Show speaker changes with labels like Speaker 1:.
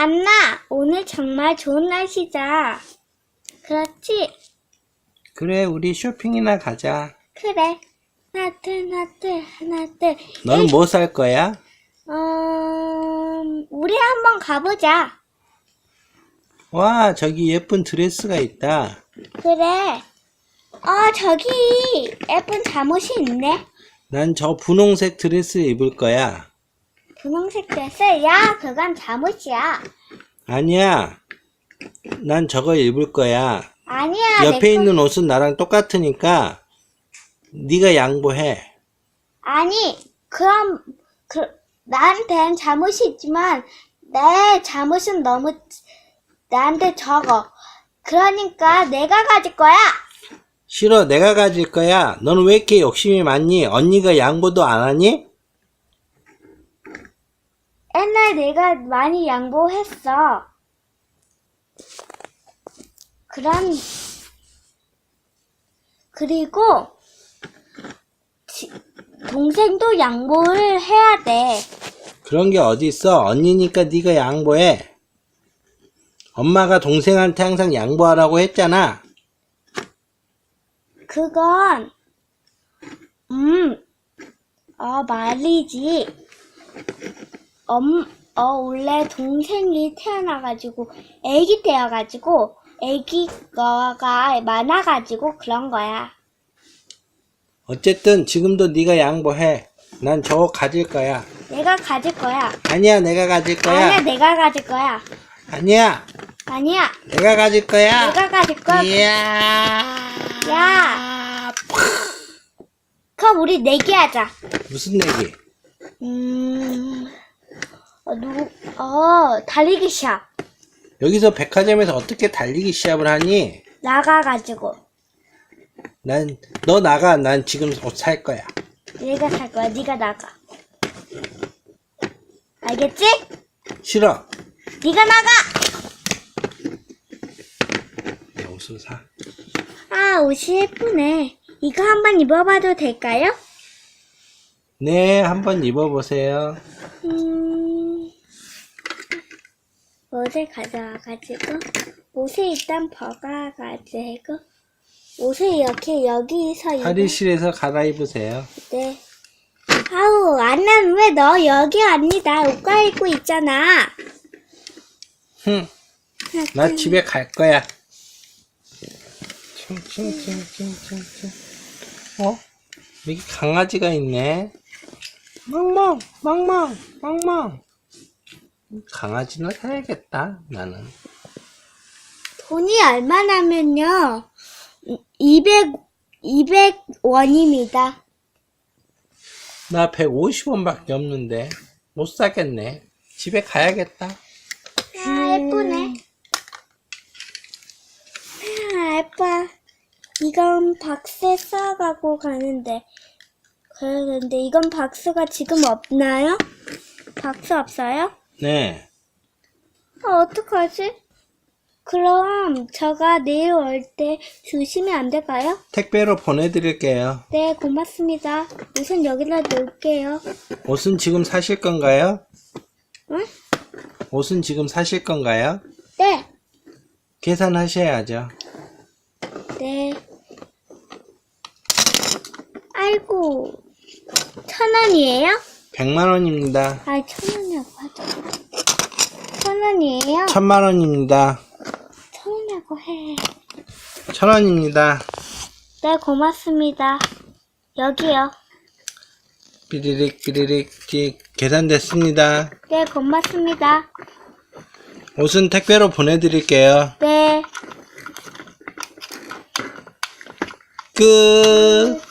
Speaker 1: 안나, 오늘 정말 좋은 날씨다. 그렇지?
Speaker 2: 그래, 우리 쇼핑이나 가자.
Speaker 1: 그래. 하나, 둘, 하나, 둘, 하나, 둘.
Speaker 2: 너는 뭐 살 거야?
Speaker 1: 음, 우리 한번 가보자.
Speaker 2: 와, 저기 예쁜 드레스가 있다.
Speaker 1: 그래. 어, 저기 예쁜 잠옷이 있네.
Speaker 2: 난 저 분홍색 드레스 입을 거야.
Speaker 1: 분홍색 드레스? 야, 그건 잠옷이야.
Speaker 2: 아니야. 난 저거 입을 거야.
Speaker 1: 아니야.
Speaker 2: 옆에
Speaker 1: 내
Speaker 2: 있는 옷은 나랑 똑같으니까 네가 양보해.
Speaker 1: 아니, 그럼, 그, 나한텐 잠옷이 있지만, 내 잠옷은 너무, 나한테 적어. 그러니까 내가 가질 거야.
Speaker 2: 싫어, 내가 가질 거야. 너는 왜 이렇게 욕심이 많니? 언니가 양보도 안 하니?
Speaker 1: 옛날 내가 많이 양보했어. 그럼, 그리고, 지- 동생도 양보를 해야 돼.
Speaker 2: 그런 게 어디 있어? 언니니까 네가 양보해. 엄마가 동생한테 항상 양보하라고 했잖아.
Speaker 1: 그건, 음, 어, 말이지. 엄, 어, 원래 동생이 태어나가지고, 애기 때여가지고, 애기가 많아가지고 그런 거야.
Speaker 2: 어쨌든 지금도 네가 양보해. 난 저거 가질 거야.
Speaker 1: 내가 가질 거야.
Speaker 2: 아니야, 내가 가질
Speaker 1: 아니야,
Speaker 2: 거야.
Speaker 1: 내가 가질 거야.
Speaker 2: 아니야,
Speaker 1: 아니야,
Speaker 2: 내가 가질 거야.
Speaker 1: 내가 가질 거야.
Speaker 2: 이야.
Speaker 1: 야. 그럼 우리 내기하자.
Speaker 2: 무슨 얘기?
Speaker 1: 음, 어, 누구, 어, 달리기 시합.
Speaker 2: 여기서 백화점에서 어떻게 달리기 시합을 하니?
Speaker 1: 나가가지고.
Speaker 2: 난, 너 나가. 난 지금 옷 살 거야.
Speaker 1: 내가 살 거야. 네가 나가. 알겠지?
Speaker 2: 싫어.
Speaker 1: 네가 나가.
Speaker 2: 내 옷을 사.
Speaker 1: 아, 옷이 예쁘네. 이거 한번 입어봐도 될까요?
Speaker 2: 네, 한번 입어보세요.
Speaker 1: 음, 옷을 가져와가지고 옷을 일단 벗어가지고 옷을 이렇게 여기서 입어.
Speaker 2: 탈의실에서 갈아입으세요.
Speaker 1: 네. 아우, 안난 왜 너 여기 왔니? 나 옷 갈아입고 있잖아.
Speaker 2: 흥, 나 집에 갈 거야. 칭칭칭칭칭칭. 어? 여기 강아지가 있네. 멍멍, 멍멍, 멍멍. 강아지는 사야겠다, 나는.
Speaker 1: 돈이 얼마나면요? 200, 200원입니다.
Speaker 2: 나 150원밖에 없는데. 못 사겠네. 집에 가야겠다.
Speaker 1: 아, 예쁘네. 아, 예뻐. 이건 박스에 싸가고 가는데. 그러는데 이건 박스가 지금 없나요? 박스 없어요?
Speaker 2: 네.
Speaker 1: 아, 어떡하지? 그럼 저가 내일 올 때 주시면 안 될까요?
Speaker 2: 택배로 보내드릴게요.
Speaker 1: 네, 고맙습니다. 우선 여기다 놓을게요.
Speaker 2: 옷은 지금 사실 건가요?
Speaker 1: 응?
Speaker 2: 옷은 지금 사실 건가요?
Speaker 1: 네,
Speaker 2: 계산하셔야죠.
Speaker 1: 네. 아이고, 천 원이에요?
Speaker 2: 100만 원입니다.
Speaker 1: 아, 천 원이라고 하자. 천 원이에요?
Speaker 2: 천만 원입니다.
Speaker 1: 천 원이라고 해.
Speaker 2: 천 원입니다.
Speaker 1: 네, 고맙습니다. 여기요.
Speaker 2: 삐리릭 삐리릭 찍 계산됐습니다.
Speaker 1: 네, 고맙습니다.
Speaker 2: 옷은 택배로 보내드릴게요.
Speaker 1: 네.
Speaker 2: 끝.